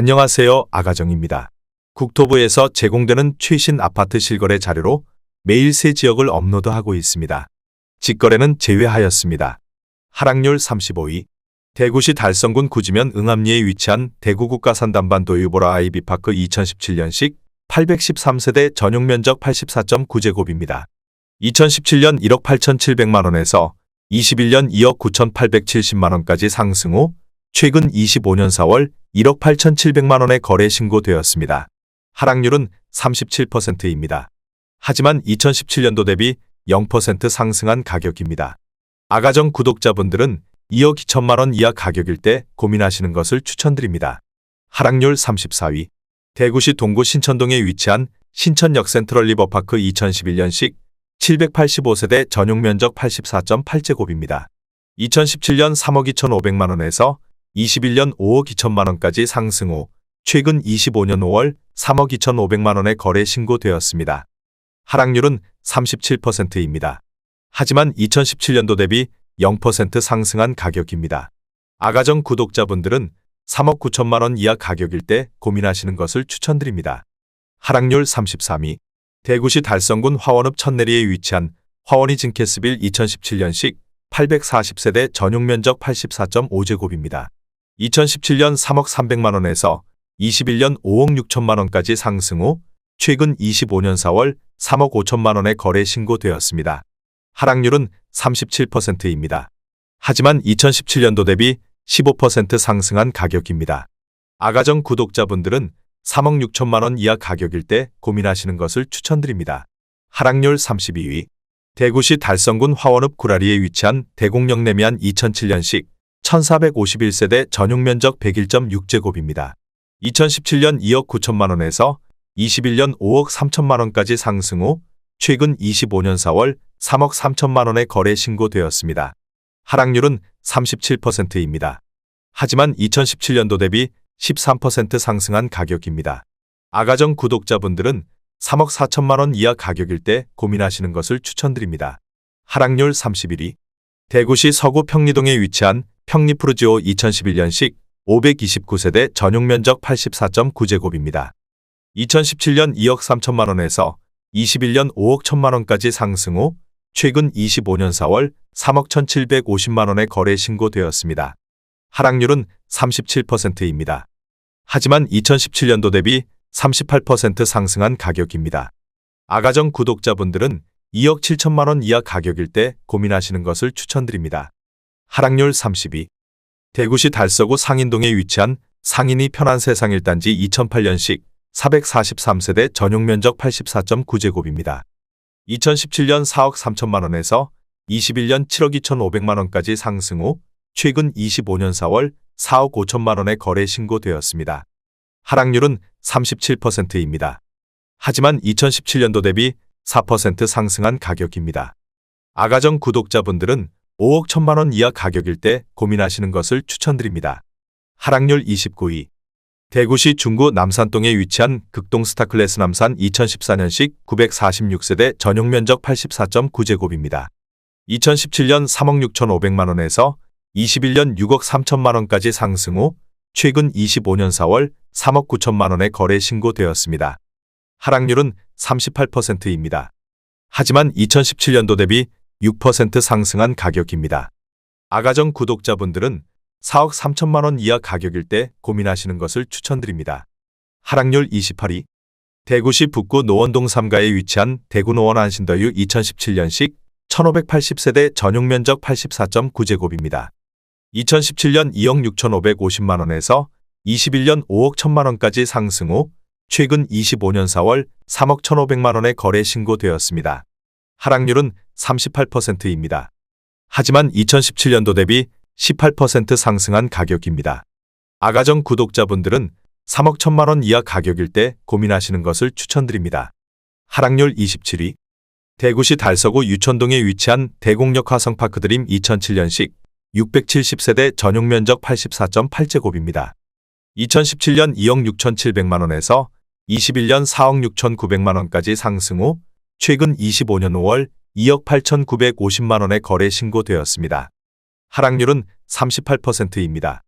안녕하세요. 아가정입니다. 국토부에서 제공되는 최신 아파트 실거래 자료로 매일 새 지역을 업로드하고 있습니다. 직거래는 제외하였습니다. 하락률 35위. 대구시 달성군 구지면 응암리에 위치한 대구국가산단반도 유보라 아이비파크 2017년식 813세대 전용 면적 84.9제곱입니다. 2017년 1억 8,700만원에서 21년 2억 9,870만원까지 상승 후 최근 25년 4월 1억 8,700만원에 거래 신고되었습니다. 하락률은 37%입니다. 하지만 2017년도 대비 0% 상승한 가격입니다. 아가정 구독자분들은 2억 2천만 원 이하 가격일 때 고민하시는 것을 추천드립니다. 하락률 34위. 대구시 동구 신천동에 위치한 신천역 센트럴 리버파크 2011년식 785세대 전용 면적 84.8제곱입니다. 2017년 3억 2,500만원에서 21년 5억 2천만 원까지 상승 후 최근 25년 5월 3억 2,500만원에 거래 신고되었습니다. 하락률은 37%입니다. 하지만 2017년도 대비 0% 상승한 가격입니다. 아가정 구독자분들은 3억 9천만 원 이하 가격일 때 고민하시는 것을 추천드립니다. 하락률 33위. 대구시 달성군 화원읍 천내리에 위치한 화원이 징케스빌 2017년식 840세대 전용 면적 84.5제곱입니다. 2017년 3억 300만 원에서 21년 5억 6천만 원까지 상승 후 최근 25년 4월 3억 5천만 원에 거래 신고되었습니다. 하락률은 37%입니다. 하지만 2017년도 대비 15% 상승한 가격입니다. 아가정 구독자분들은 3억 6천만 원 이하 가격일 때 고민하시는 것을 추천드립니다. 하락률 32위. 대구시 달성군 화원읍 구라리에 위치한 대공역내미안 2007년식 1451세대 전용 면적 101.6제곱입니다. 2017년 2억 9천만 원에서 21년 5억 3천만 원까지 상승 후 최근 25년 4월 3억 3천만 원에 거래 신고되었습니다. 하락률은 37%입니다. 하지만 2017년도 대비 13% 상승한 가격입니다. 아가정 구독자분들은 3억 4천만 원 이하 가격일 때 고민하시는 것을 추천드립니다. 하락률 31위. 대구시 서구 평리동에 위치한 평리푸르지오 2011년식 529세대 전용 면적 84.9제곱입니다. 2017년 2억 3천만 원에서 21년 5억 1천만 원까지 상승 후 최근 25년 4월 3억 1,750만 원에 거래 신고되었습니다. 하락률은 37%입니다. 하지만 2017년도 대비 38% 상승한 가격입니다. 아가정 구독자분들은 2억 7천만 원 이하 가격일 때 고민하시는 것을 추천드립니다. 하락률 32. 대구시 달서구 상인동에 위치한 상인이 편한 세상 1단지 2008년식 443세대 전용 면적 84.9제곱입니다. 2017년 4억 3천만 원에서 21년 7억 2천5백만 원까지 상승 후 최근 25년 4월 4억 5천만 원에 거래 신고되었습니다. 하락률은 37%입니다. 하지만 2017년도 대비 4% 상승한 가격입니다. 아가정 구독자분들은 5억 1천만 원 이하 가격일 때 고민하시는 것을 추천드립니다. 하락률 29위. 대구시 중구 남산동에 위치한 극동 스타클래스 남산 2014년식 946세대 전용 면적 84.9제곱입니다. 2017년 3억 6천5백만 원에서 21년 6억 3천만 원까지 상승 후 최근 25년 4월 3억 9천만 원에 거래 신고되었습니다. 하락률은 38%입니다. 하지만 2017년도 대비 6% 상승한 가격입니다. 아가정 구독자분들은 4억 3천만 원 이하 가격일 때 고민하시는 것을 추천드립니다. 하락률 28위. 대구시 북구 노원동 3가에 위치한 대구노원 안신더유 2017년식 1580세대 전용 면적 84.9제곱입니다. 2017년 2억 6,550만 원에서 21년 5억 1천만 원까지 상승 후 최근 25년 4월 3억 1,500만 원에 거래 신고되었습니다. 하락률은 38%입니다. 하지만 2017년도 대비 18% 상승한 가격입니다. 아가정 구독자분들은 3억 1천만 원 이하 가격일 때 고민하시는 것을 추천드립니다. 하락률 27위. 대구시 달서구 유천동에 위치한 대공역 화성파크 드림 2007년식 670세대 전용 면적 84.8제곱입니다. 2017년 2억 6천7백만 원에서 21년 4억 6천 9백만 원까지 상승 후 최근 25년 5월 2억 8천9백오십만 원에 거래 신고되었습니다. 하락률은 38%입니다.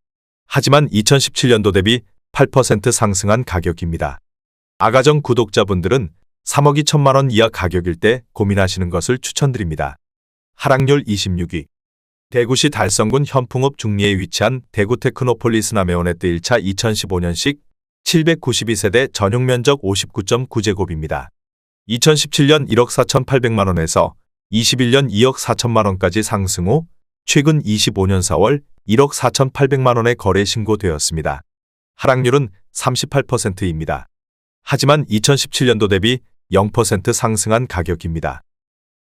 하지만 2017년도 대비 8% 상승한 가격입니다. 아가정 구독자분들은 3억 2천만 원 이하 가격일 때 고민하시는 것을 추천드립니다. 하락률 26위. 대구시 달성군 현풍읍 중리에 위치한 대구 테크노폴리스 남해원의트 1차 2015년식 792세대 전용 면적 59.9제곱입니다. 2017년 1억 4,800만 원에서 21년 2억 4천만 원까지 상승 후 최근 25년 4월 1억 4,800만 원의 거래 신고되었습니다. 하락률은 38%입니다. 하지만 2017년도 대비 0% 상승한 가격입니다.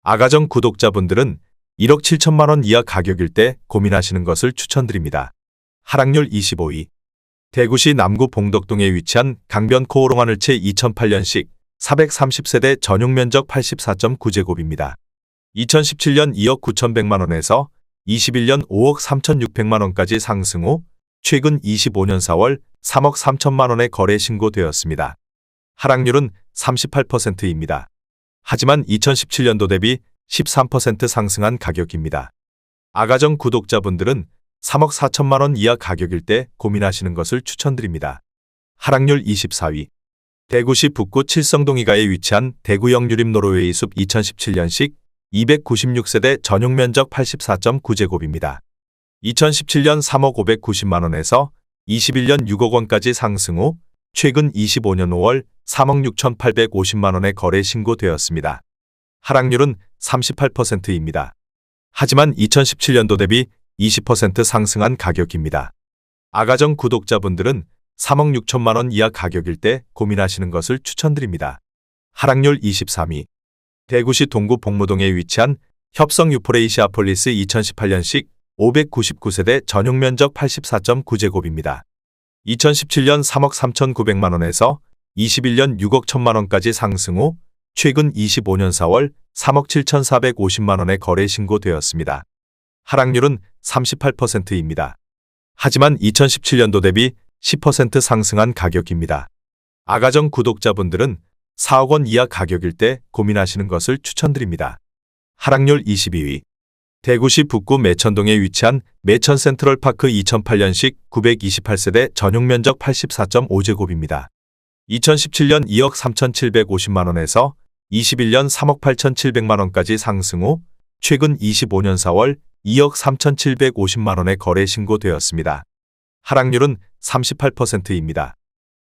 아가정 구독자분들은 1억 7천만 원 이하 가격일 때 고민하시는 것을 추천드립니다. 하락률 25위. 대구시 남구 봉덕동에 위치한 강변 코오롱하늘채 2008년식 430세대 전용 면적 84.9제곱입니다. 2017년 2억 9,100만 원에서 21년 5억 3,600만 원까지 상승 후 최근 25년 4월 3억 3천만 원의 거래 신고되었습니다. 하락률은 38%입니다. 하지만 2017년도 대비 13% 상승한 가격입니다. 아가정 구독자분들은 3억 4천만 원 이하 가격일 때 고민하시는 것을 추천드립니다. 하락률 24위. 대구시 북구 칠성동이가에 위치한 대구역 유림 노르웨이 숲 2017년식 296세대 전용 면적 84.9제곱입니다. 2017년 3억 590만 원에서 21년 6억 원까지 상승 후 최근 25년 5월 3억 6,850만 원의 거래 신고되었습니다. 하락률은 38%입니다. 하지만 2017년도 대비 20% 상승한 가격입니다. 아가정 구독자분들은 3억 6천만 원 이하 가격일 때 고민하시는 것을 추천드립니다. 하락률 23위. 대구시 동구 복무동에 위치한 협성 유포레이시아 폴리스 2018년식 599세대 전용 면적 84.9제곱입니다. 2017년 3억 3,900만 원에서 21년 6억 1천만 원까지 상승 후 최근 25년 4월 3억 7,450만 원의 거래 신고되었습니다. 하락률은 38%입니다. 하지만 2017년도 대비 10% 상승한 가격입니다. 아가정 구독자분들은 4억 원 이하 가격일 때 고민하시는 것을 추천드립니다. 하락률 22위. 대구시 북구 매천동에 위치한 매천 센트럴파크 2008년식 928세대 전용 면적 84.5제곱입니다. 2017년 2억 3,750만 원에서 21년 3억 8,700만 원까지 상승 후 최근 25년 4월 2억 3,750만 원의 거래 신고되었습니다. 하락률은 38%입니다.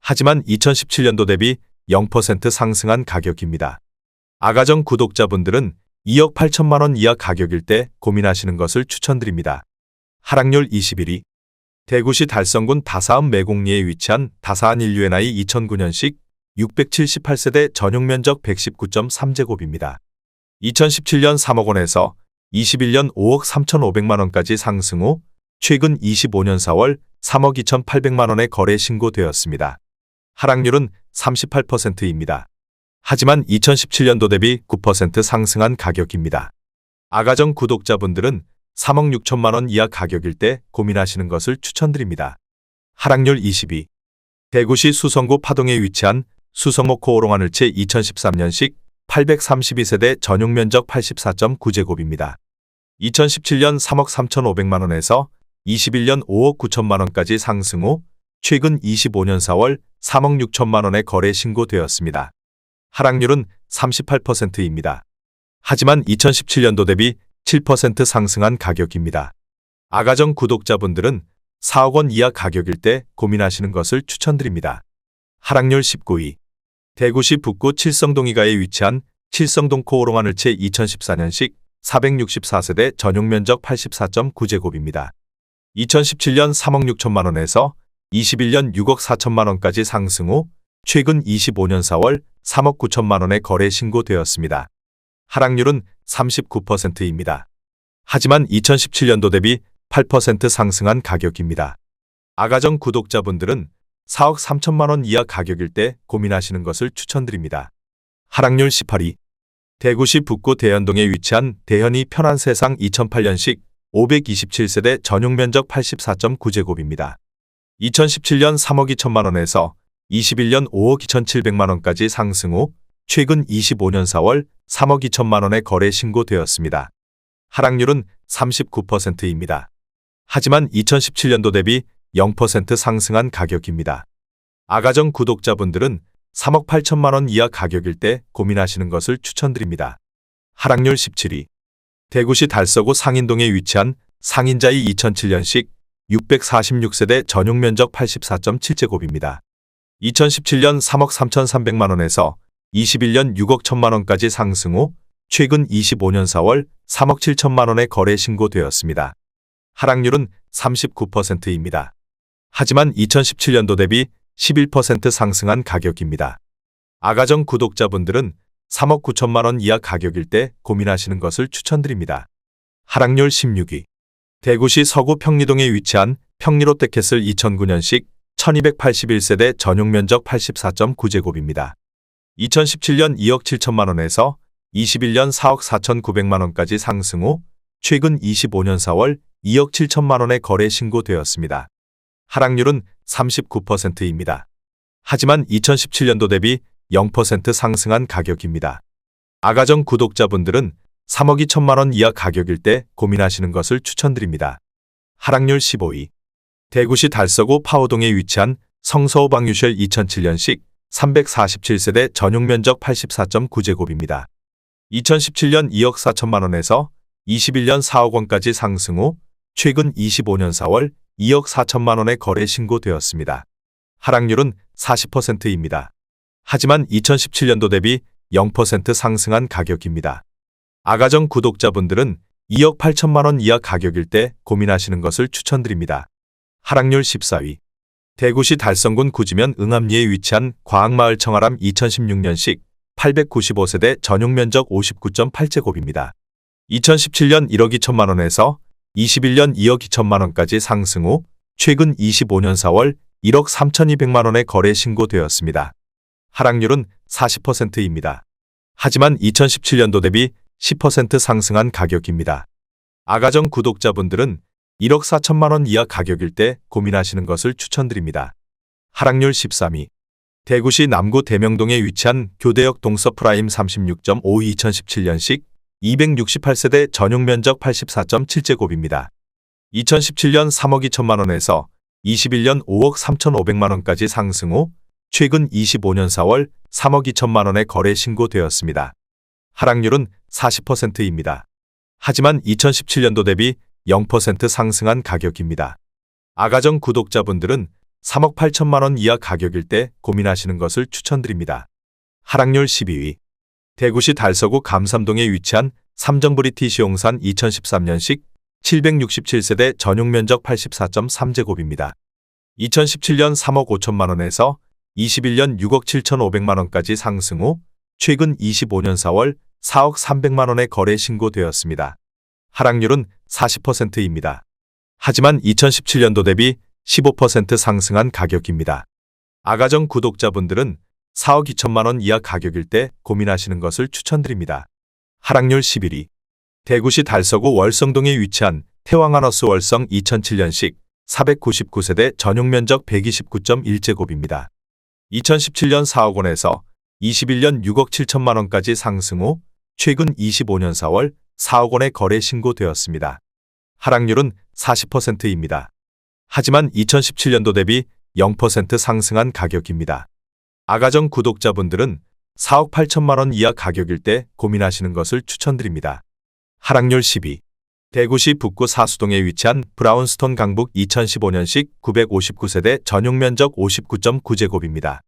하지만 2017년도 대비 0% 상승한 가격입니다. 아가정 구독자분들은 2억 8천만 원 이하 가격일 때 고민하시는 것을 추천드립니다. 하락률 21위. 대구시 달성군 다사암 매곡리에 위치한 다사한 인류엔아이 2009년식 678세대 전용 면적 119.3제곱입니다. 2017년 3억 원에서 21년 5억 3,500만 원까지 상승 후 최근 25년 4월 3억 2,800만 원의 거래 신고되었습니다. 하락률은 38%입니다. 하지만 2017년도 대비 9% 상승한 가격입니다. 아가정 구독자분들은 3억 6천만 원 이하 가격일 때 고민하시는 것을 추천드립니다. 하락률 22. 대구시 수성구 파동에 위치한 수성목 코오롱하늘 채 2013년식 832세대 전용 면적 84.9제곱입니다. 2017년 3억 3,500만 원에서 21년 5억 9천만 원까지 상승 후 최근 25년 4월 3억 6천만 원의 거래 신고되었습니다. 하락률은 38%입니다. 하지만 2017년도 대비 7% 상승한 가격입니다. 아가정 구독자분들은 4억 원 이하 가격일 때 고민하시는 것을 추천드립니다. 하락률 19위. 대구시 북구 칠성동이가에 위치한 칠성동 코오롱 하늘채 2014년식 464세대 전용 면적 84.9제곱입니다. 2017년 3억 6천만 원에서 21년 6억 4천만 원까지 상승 후 최근 25년 4월 3억 9천만 원의 거래 신고되었습니다. 하락률은 39%입니다. 하지만 2017년도 대비 8% 상승한 가격입니다. 아가정 구독자분들은 4억 3천만 원 이하 가격일 때 고민하시는 것을 추천드립니다. 하락률 18위. 대구시 북구 대현동에 위치한 대현이 편한 세상 2008년식 527세대 전용 면적 84.9제곱입니다. 2017년 3억 2천만 원에서 21년 5억 2,700만 원까지 상승 후 최근 25년 4월 3억 2천만 원의 거래 신고되었습니다. 하락률은 39%입니다. 하지만 2017년도 대비 0% 상승한 가격입니다. 아가정 구독자분들은 3억 8천만 원 이하 가격일 때 고민하시는 것을 추천드립니다. 하락률 17위. 대구시 달서구 상인동에 위치한 상인자이 2007년식 646세대 전용 면적 84.7제곱입니다. 2017년 3억 3,300만 원에서 21년 6억 1천만 원까지 상승 후 최근 25년 4월 3억 7천만 원에 거래 신고되었습니다. 하락률은 39%입니다. 하지만 2017년도 대비 11% 상승한 가격입니다. 아가정 구독자분들은 3억 9천만 원 이하 가격일 때 고민하시는 것을 추천드립니다. 하락률 16위. 대구시 서구 평리동에 위치한 평리롯데캐슬 2009년식 1281세대 전용 면적 84.9제곱입니다. 2017년 2억 7천만 원에서 21년 4억 4천9백만 원까지 상승 후 최근 25년 4월 2억 7천만 원에 거래 신고되었습니다. 하락률은 39%입니다. 하지만 2017년도 대비 0% 상승한 가격입니다. 아가정 구독자분들은 3억 2천만 원 이하 가격일 때 고민하시는 것을 추천드립니다. 하락률 15위. 대구시 달서구 파오동에 위치한 성서우 방유쉘 2007년식 347세대 전용 면적 84.9제곱입니다. 2017년 2억 4천만 원에서 21년 4억 원까지 상승 후 최근 25년 4월 2억 4천만 원에 거래 신고되었습니다. 하락률은 40%입니다. 하지만 2017년도 대비 0% 상승한 가격입니다. 아가정 구독자분들은 2억 8천만 원 이하 가격일 때 고민하시는 것을 추천드립니다. 하락률 14위. 대구시 달성군 구지면 응암리에 위치한 과학마을 청아람 2016년식 895세대 전용 면적 59.8제곱입니다. 2017년 1억 2천만 원에서 21년 2억 2천만 원까지 상승 후 최근 25년 4월 1억 3,200만 원에 거래 신고되었습니다. 하락률은 40%입니다. 하지만 2017년도 대비 10% 상승한 가격입니다. 아가정 구독자분들은 1억 4천만 원 이하 가격일 때 고민하시는 것을 추천드립니다. 하락률 13위. 대구시 남구 대명동에 위치한 교대역 동서프라임 36.5 2017년식 268세대 전용 면적 84.7제곱입니다. 2017년 3억 2천만 원에서 21년 5억 3,500만 원까지 상승 후 최근 25년 4월 3억 2천만 원에 거래 신고되었습니다. 하락률은 40%입니다. 하지만 2017년도 대비 0% 상승한 가격입니다. 아가정 구독자분들은 3억 8천만 원 이하 가격일 때 고민하시는 것을 추천드립니다. 하락률 12위. 대구시 달서구 감삼동에 위치한 삼정브리티 시 용산 2013년식 767세대 전용 면적 84.3제곱입니다. 2017년 3억 5천만 원에서 21년 6억 7천5백만 원까지 상승 후 최근 25년 4월 4억 300만 원에 거래 신고되었습니다. 하락률은 40%입니다. 하지만 2017년도 대비 15% 상승한 가격입니다. 아가정 구독자분들은 4억 2천만 원 이하 가격일 때 고민하시는 것을 추천드립니다. 하락률 11위. 대구시 달서구 월성동에 위치한 태왕하너스 월성 2007년식 499세대 전용 면적 129.1제곱입니다. 2017년 4억 원에서 21년 6억 7천만 원까지 상승 후 최근 25년 4월 4억 원에 거래 신고되었습니다. 하락률은 40%입니다. 하지만 2017년도 대비 0% 상승한 가격입니다. 아가정 구독자분들은 4억 8천만 원 이하 가격일 때 고민하시는 것을 추천드립니다. 하락률 12. 대구시 북구 사수동에 위치한 브라운스톤 강북 2015년식 959세대 전용 면적 59.9제곱입니다.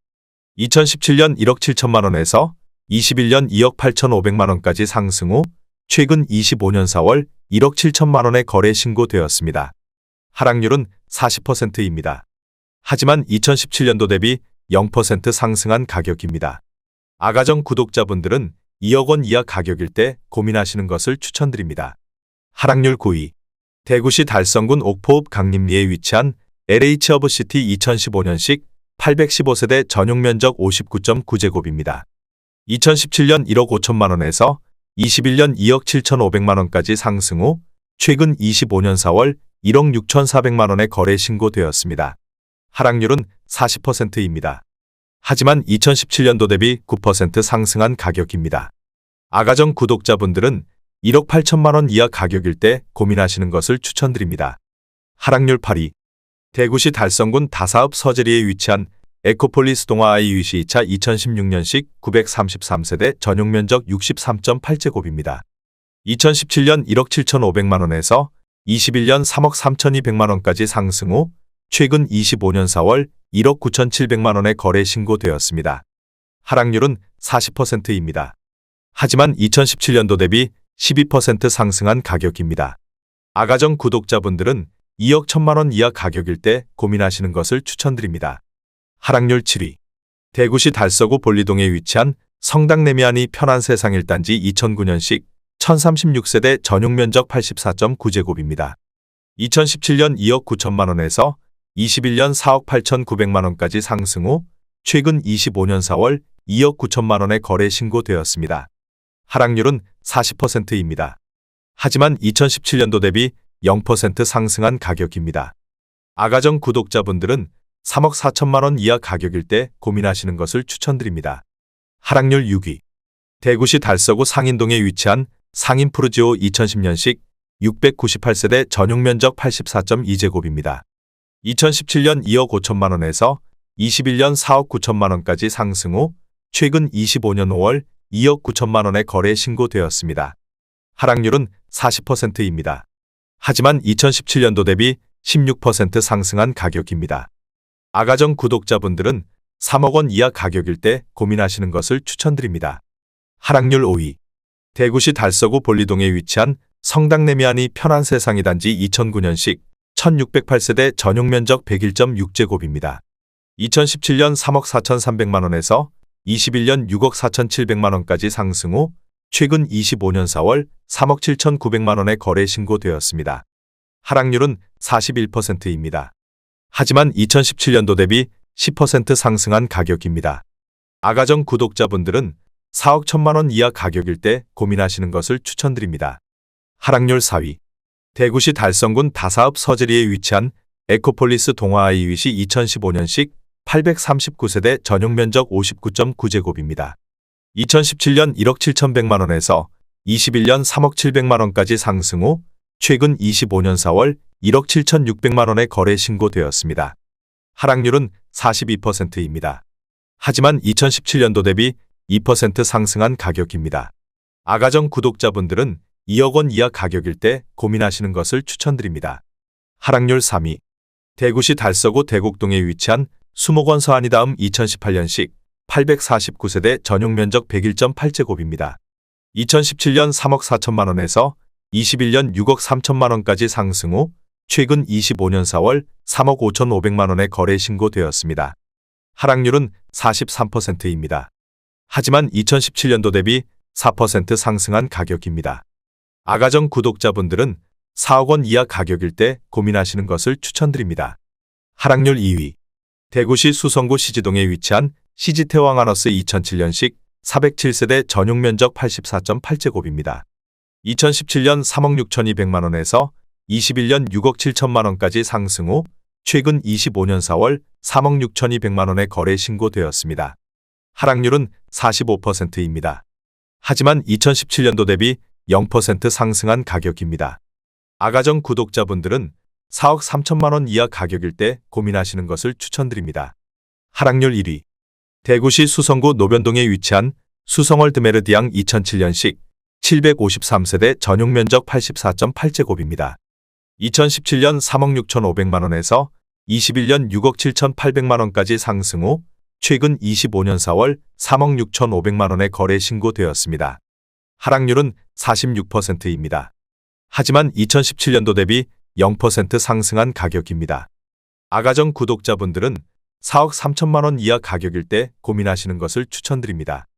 2017년 1억 7천만 원에서 21년 2억 8천5백만 원까지 상승 후 최근 25년 4월 1억 7천만 원에 거래 신고되었습니다. 하락률은 40%입니다. 하지만 2017년도 대비 0% 상승한 가격입니다. 아가정 구독자분들은 2억 원 이하 가격일 때 고민하시는 것을 추천드립니다. 하락률 9위. 대구시 달성군 옥포읍 강림리에 위치한 LH 허브시티 2015년식 815세대 전용 면적 59.9제곱입니다. 2017년 1억 5천만 원에서 21년 2억 7천5백만 원까지 상승 후 최근 25년 4월 1억 6천4백만 원에 거래 신고되었습니다. 하락률은 40%입니다. 하지만 2017년도 대비 9% 상승한 가격입니다. 아가정 구독자분들은 1억 8천만 원 이하 가격일 때 고민하시는 것을 추천드립니다. 하락률 8위. 대구시 달성군 다사읍 서재리에 위치한 에코폴리스 동아 아이유시 2차 2016년식 933세대 전용 면적 63.8제곱입니다. 2017년 1억 7,500만 원에서 21년 3억 3,200만 원까지 상승 후 최근 25년 4월 1억 9,700만 원에 거래 신고되었습니다. 하락률은 40%입니다. 하지만 2017년도 대비 12% 상승한 가격입니다. 아가정 구독자분들은 2억 1천만 원 이하 가격일 때 고민하시는 것을 추천드립니다. 하락률 7위. 대구시 달서구 볼리동에 위치한 성당 내미안이 편한 세상 1단지 2009년식 1036세대 전용 면적 84.9제곱입니다. 2017년 2억 9천만 원에서 21년 4억 8천9백만 원까지 상승 후 최근 25년 4월 2억 9천만 원에 거래 신고되었습니다. 하락률은 40%입니다. 하지만 2017년도 대비 0% 상승한 가격입니다. 아가정 구독자분들은 3억 4천만 원 이하 가격일 때 고민하시는 것을 추천드립니다. 하락률 6위. 대구시 달서구 상인동에 위치한 상인 푸르지오 2010년식 698세대 전용 면적 84.2제곱입니다. 2017년 2억 5천만 원에서 21년 4억 9천만 원까지 상승 후 최근 25년 5월 2억 9천만 원에 거래 신고되었습니다. 하락률은 40%입니다. 하지만 2017년도 대비 16% 상승한 가격입니다. 아가정 구독자분들은 3억 원 이하 가격일 때 고민하시는 것을 추천드립니다. 하락률 5위. 대구시 달서구 볼리동에 위치한 성당 내미안이 편한 세상이 단지 2009년식 1608세대 전용 면적 101.6제곱입니다. 2017년 3억 4,300만 원에서 21년 6억 4,700만 원까지 상승 후 최근 25년 4월 3억 7,900만 원에 거래 신고되었습니다. 하락률은 41%입니다. 하지만 2017년도 대비 10% 상승한 가격입니다. 아가정 구독자분들은 4억 1천만 원 이하 가격일 때 고민하시는 것을 추천드립니다. 하락률 4위. 대구시 달성군 다사읍 서재리에 위치한 에코폴리스 동아아이윗이 2015년식 839세대 전용 면적 59.9제곱입니다. 2017년 1억 7,100만 원에서 21년 3억 700만 원까지 상승 후 최근 25년 4월 1억 7,600만 원에 거래 신고되었습니다. 하락률은 42%입니다. 하지만 2017년도 대비 2% 상승한 가격입니다. 아가정 구독자분들은 2억 원 이하 가격일 때 고민하시는 것을 추천드립니다. 하락률 3위. 대구시 달서구 대곡동에 위치한 수목원 서안이 다음 2018년식 849세대 전용 면적 101.8제곱입니다. 2017년 3억 4천만 원에서 21년 6억 3천만 원까지 상승 후 최근 25년 4월 3억 5천5백만 원에 거래 신고되었습니다. 하락률은 43%입니다. 하지만 2017년도 대비 4% 상승한 가격입니다. 아가정 구독자분들은 4억 원 이하 가격일 때 고민하시는 것을 추천드립니다. 하락률 2위. 대구시 수성구 시지동에 위치한 시지태왕아너스 2007년식 407세대 전용 면적 84.8제곱입니다. 2017년 3억 6천2백만 원에서 21년 6억 7천만 원까지 상승 후 최근 25년 4월 3억 6천2백만 원에 거래 신고되었습니다. 하락률은 45%입니다. 하지만 2017년도 대비 0% 상승한 가격입니다. 아가정 구독자분들은 4억 3천만 원 이하 가격일 때 고민하시는 것을 추천드립니다. 하락률 1위. 대구시 수성구 노변동에 위치한 수성월 드메르디앙 2007년식 753세대 전용 면적 84.8제곱입니다. 2017년 3억 6천5백만 원에서 21년 6억 7천8백만 원까지 상승 후 최근 25년 4월 3억 6천5백만 원에 거래 신고되었습니다. 하락률은 46%입니다. 하지만 2017년도 대비 0% 상승한 가격입니다. 아가정 구독자분들은 4억 3천만 원 이하 가격일 때 고민하시는 것을 추천드립니다.